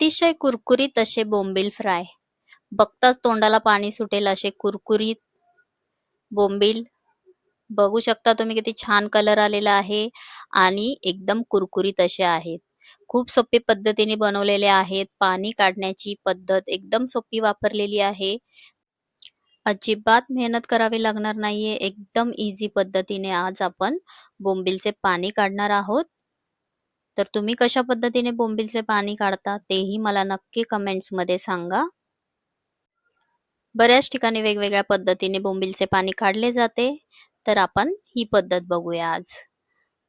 अतिशय कुरकुरीत असे बोंबील फ्राय. बघताच तोंडाला पाणी सुटेल असे कुरकुरीत बोंबील. बघू शकता तुम्ही किती छान कलर आलेला आहे आणि एकदम कुरकुरीत असे आहेत. खूप सोपी पद्धतीने बनवलेले आहेत. पाणी काढण्याची पद्धत एकदम सोपी वापरलेली आहे. अजिबात मेहनत करावी लागणार नाहीये. एकदम इझी पद्धतीने आज आपण बोंबीलचे पाणी काढणार आहोत. तर तुम्ही कशा पद्धतीने बोंबीलचे पाणी काढता तेही मला नक्की कमेंट्समध्ये सांगा. बऱ्याच ठिकाणी वेगवेगळ्या पद्धतीने बोंबीलचे पाणी काढले जाते. तर आपण ही पद्धत बघूया आज.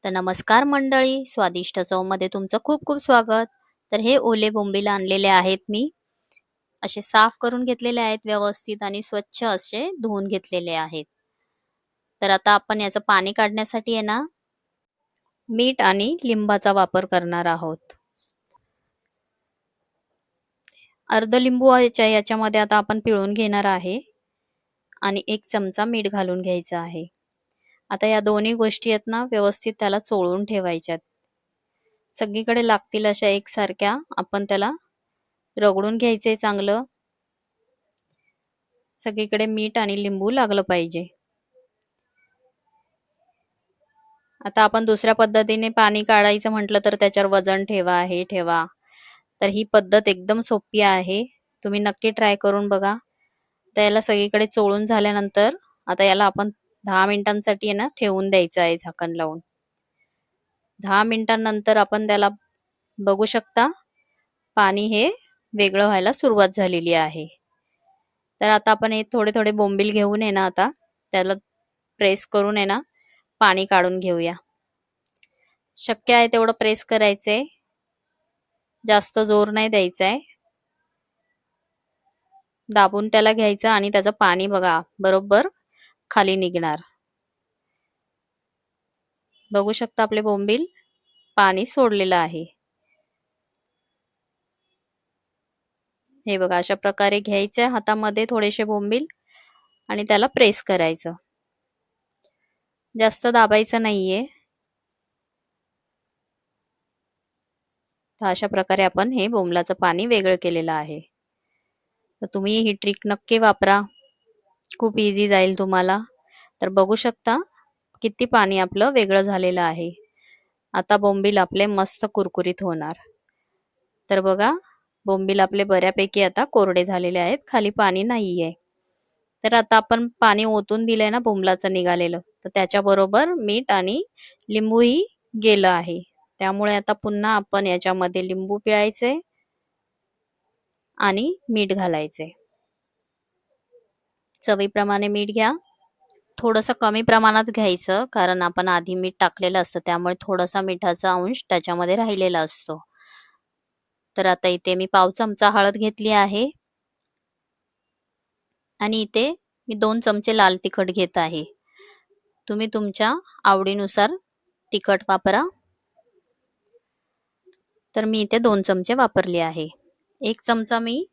तर नमस्कार मंडळी स्वादिष्ट चवमध्ये तुमचं खूप खूप स्वागत. तर हे ओले बोंबील आणलेले आहेत मी. असे साफ करून घेतलेले आहेत व्यवस्थित आणि स्वच्छ असे धुवून घेतलेले आहेत. तर आता आपण याचं पाणी काढण्यासाठी आहे ना मीठ आणि लिंबाचा वापर करणार आहोत. अर्ध लिंबू याच्या याच्यामध्ये आता आपण पिळून घेणार आहे. आणि एक चमचा मीठ घालून घ्यायचा आहे. आता या दोन्ही गोष्टी आहेत ना व्यवस्थित त्याला चोळून ठेवायच्यात. सगळीकडे लागतील अशा एकसारख्या आपण त्याला रगडून घ्यायचंय चांगलं. सगळीकडे मीठ आणि लिंबू लागलं पाहिजे. आता आपण दुसऱ्या पद्धतीने पाणी काढायचं म्हटलं तर त्याच्यावर वजन ठेवा हे ठेवा. तर ही पद्धत एकदम सोपी आहे. तुम्ही नक्की ट्राय करून बघा. तर याला सगळीकडे चोळून झाल्यानंतर आता याला आपण दहा मिनिटांसाठी आहे ना ठेवून द्यायचं आहे झाकण लावून. दहा मिनिटांनंतर आपण त्याला बघू शकता पाणी हे वेगळं व्हायला सुरुवात झालेली आहे. तर आता आपण हे थोडे थोडे बोंबील घेऊन आहे ना आता त्याला प्रेस करून आहे ना पाणी काढून घेऊया. शक्य आहे तेवढं प्रेस करायचंय. जास्त जोर नाही द्यायचा आहे दाबून त्याला घ्यायचं आणि त्याचं पाणी बघा बरोबर खाली निघणार. बघू शकता आपले बोंबील पाणी सोडलेलं आहे. हे बघा अशा प्रकारे घ्यायचे हातामध्ये थोडेसे बोंबील आणि त्याला प्रेस करायचं. जास्त दाबायचं नाहीये. तर अशा प्रकारे आपण हे बोंबलाचं पाणी वेगळं केलेलं आहे. तर तुम्ही ही ट्रिक नक्की वापरा. खूप इझी जाईल तुम्हाला. तर बघू शकता किती पाणी आपलं वेगळं झालेलं आहे. आता बोंबील आपले मस्त कुरकुरीत होणार. तर बघा बोंबील आपले बऱ्यापैकी आता कोरडे झालेले आहेत. खाली पाणी नाहीये. तर आता आपण पाणी ओतून दिलंय ना बोंबलाचं निघालेलं. तर त्याच्याबरोबर मीठ आणि लिंबूही गेलं आहे. त्यामुळे आता पुन्हा आपण याच्यामध्ये लिंबू पिळायचे आणि मीठ घालायचे. चवीप्रमाणे मीठ घ्या. थोडंसं कमी प्रमाणात घ्यायचं कारण आपण आधी मीठ टाकलेलं असतं त्यामुळे थोडासा मिठाचा अंश त्याच्यामध्ये राहिलेला असतो. तर आता इथे मी पाव चमचा हळद घेतली आहे. आणि इथे मी दोन चमचे लाल तिखट घेत आहे. तुम्ही तुमच्या आवडीनुसार तिखट वापरा. तर मी इथे दोन चमचे वापरले आहे. एक चमचा मी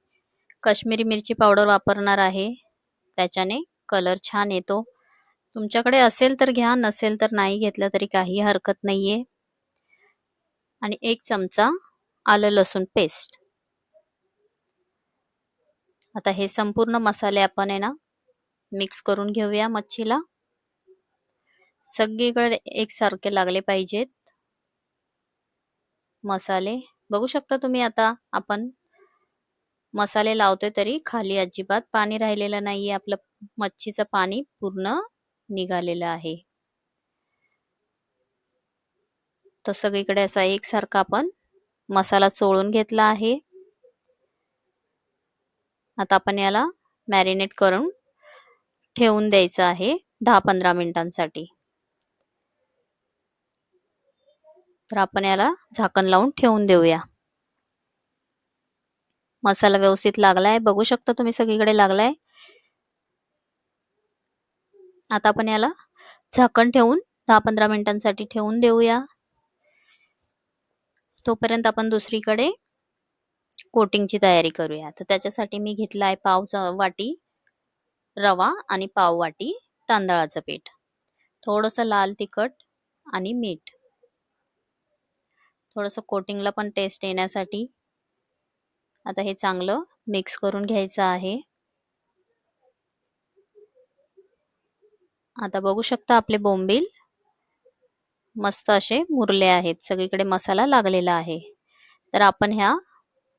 काश्मीरी मिरची पावडर वापरणार आहे. त्याच्याने कलर छान येतो. तुमच्याकडे असेल तर घ्या नसेल तर नाही घेतलं तरी काही हरकत नाहीये. आणि एक चमचा आलं लसूण पेस्ट आता हे संपूर्ण मसाले आपण आहे ना मिक्स करून घेऊया मच्छीला. सगळीकडे एकसारखे लागले पाहिजेत. मसाले. बघू शकता तुम्ही आता आपण मसाले लावतोय तरी खाली अजिबात पाणी राहिलेलं नाहीये. आपलं मच्छीचं पाणी पूर्ण निघालेलं आहे. तर सगळीकडे असा एकसारखा आपण मसाला चोळून घेतला आहे. आता आपण याला मॅरिनेट करून ठेवून द्यायचं आहे दहा पंधरा मिनिटांसाठी. तर आपण याला झाकण लावून ठेवून देऊया. मसाला व्यवस्थित लागलाय. बघू शकता तुम्ही सगळीकडे लागलाय. आता आपण याला झाकण ठेवून दहा पंधरा मिनिटांसाठी ठेवून देऊया. तोपर्यंत आपण दुसरीकडे कोटिंगची तयारी करूया. तर त्याच्यासाठी मी घेतला आहे पाव वाटी रवा आणि पाव वाटी तांदळाचं पीठ. थोडंसं लाल तिखट आणि मीठ. थोडंसं कोटिंगला पण टेस्ट येण्यासाठी. आता हे चांगलं मिक्स करून घ्यायचं आहे. आता बघू शकता आपले बोंबील. मस्त असे मुरले आहेत. सगळीकडे मसाला लागलेला आहे. तर आपण ह्या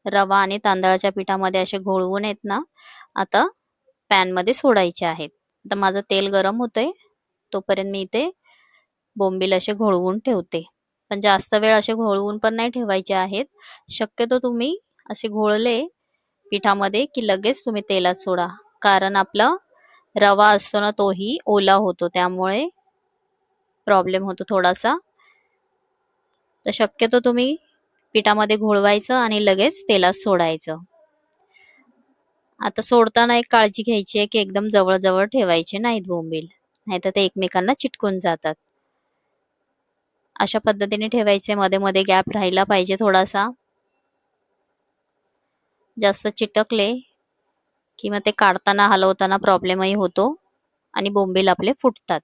रवा आणि तांदळाच्या पिठामध्ये असे घोळवून आहेत ना आता पॅनमध्ये सोडायचे आहेत. आता माझं तेल गरम होतंय तोपर्यंत मी इथे बोंबील असे घोळवून ठेवते. पण जास्त वेळ असे घोळवून पण नाही ठेवायचे आहेत. शक्यतो तुम्ही असे घोळले पिठामध्ये की लगेच तुम्ही तेलात सोडा. कारण आपला रवा असतो ना तोही ओला होतो. त्यामुळे प्रॉब्लेम होतो थोडासा. तर शक्यतो तुम्ही पिठामध्ये घोळवायचं आणि लगेच तेलात सोडायचं. आता सोडताना एक काळजी घ्यायची आहे की एकदम जवळजवळ ठेवायचे नाहीत बोंबील. नाहीतर ते एकमेकांना चिटकून जातात. अशा पद्धतीने ठेवायचे. मध्ये मध्ये गॅप राहिला पाहिजे थोडासा. जास्त चिटकले की मग ते काढताना हलवताना प्रॉब्लेमही होतो आणि बोंबील आपले फुटतात.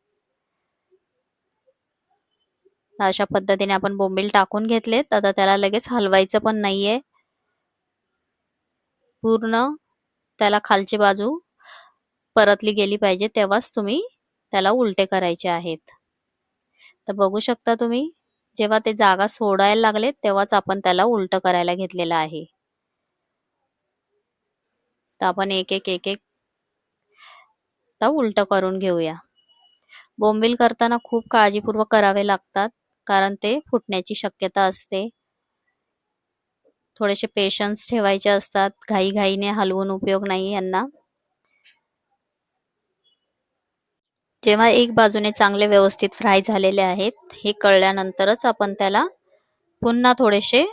अशा पद्धतीने आपण बोंबील टाकून घेतलेत. आता त्याला लगेच हलवायचं पण नाहीये. पूर्ण त्याला खालची बाजू परतली गेली पाहिजे तेव्हाच तुम्ही त्याला उलटे करायचे आहेत. तर बघू शकता तुम्ही जेव्हा ते जागा सोडायला लागले तेव्हाच आपण त्याला उलट करायला घेतलेलं आहे. तर आपण एक एक एक एक उलट करून घेऊया. बोंबील करताना खूप काळजीपूर्वक करावे लागतात कारण ते फुटण्याची शक्यता असते. थोडेसे पेशन्स ठेवायचे असतात घाईघाईने हलवून उपयोग नाही यांना. जेव्हा एक बाजूने चांगले व्यवस्थित फ्राय झालेले आहेत हे कळल्यानंतरच आपण त्याला पुन्हा थोडेसे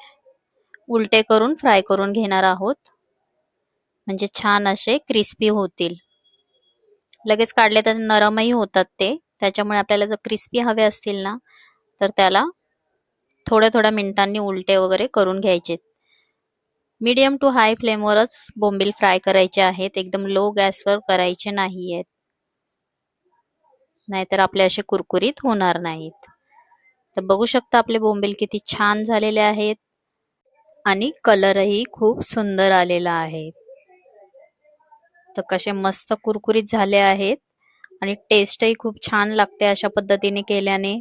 उलटे करून फ्राय करून घेणार आहोत. म्हणजे छान असे क्रिस्पी होतील. लगेच काढले तर नरमही होतात ते. त्याच्यामुळे आपल्याला जर क्रिस्पी हवे असतील ना तर त्याला थोड्या थोड्या मिनिटांनी उलटे वगैरे करून घ्यायचे. मीडियम टू हाय फ्लेमवरच बोंबील फ्राय करायचे आहेत. एकदम लो गॅसवर करायचे नाही आहेत नाहीतर आपले असे कुरकुरीत होणार नाहीत. तर बघू शकता आपले बोंबील किती छान झालेले आहेत. आणि कलरही खूप सुंदर आलेला आहे. तर कसे मस्त कुरकुरीत झाले आहेत. आणि टेस्टही खूप छान लागते अशा पद्धतीने केल्याने.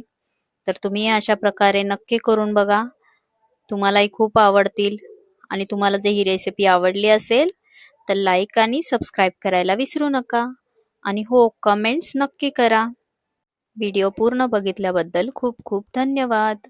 तर तुम्ही अशा प्रकारे नक्की करून बघा. तुम्हालाही खूप आवडतील. आणि तुम्हाला जर ही रेसिपी आवडली असेल तर लाईक आणि सबस्क्राईब करायला विसरू नका. आणि हो कमेंट्स नक्की करा. व्हिडिओ पूर्ण बघितल्याबद्दल खूप खूप धन्यवाद.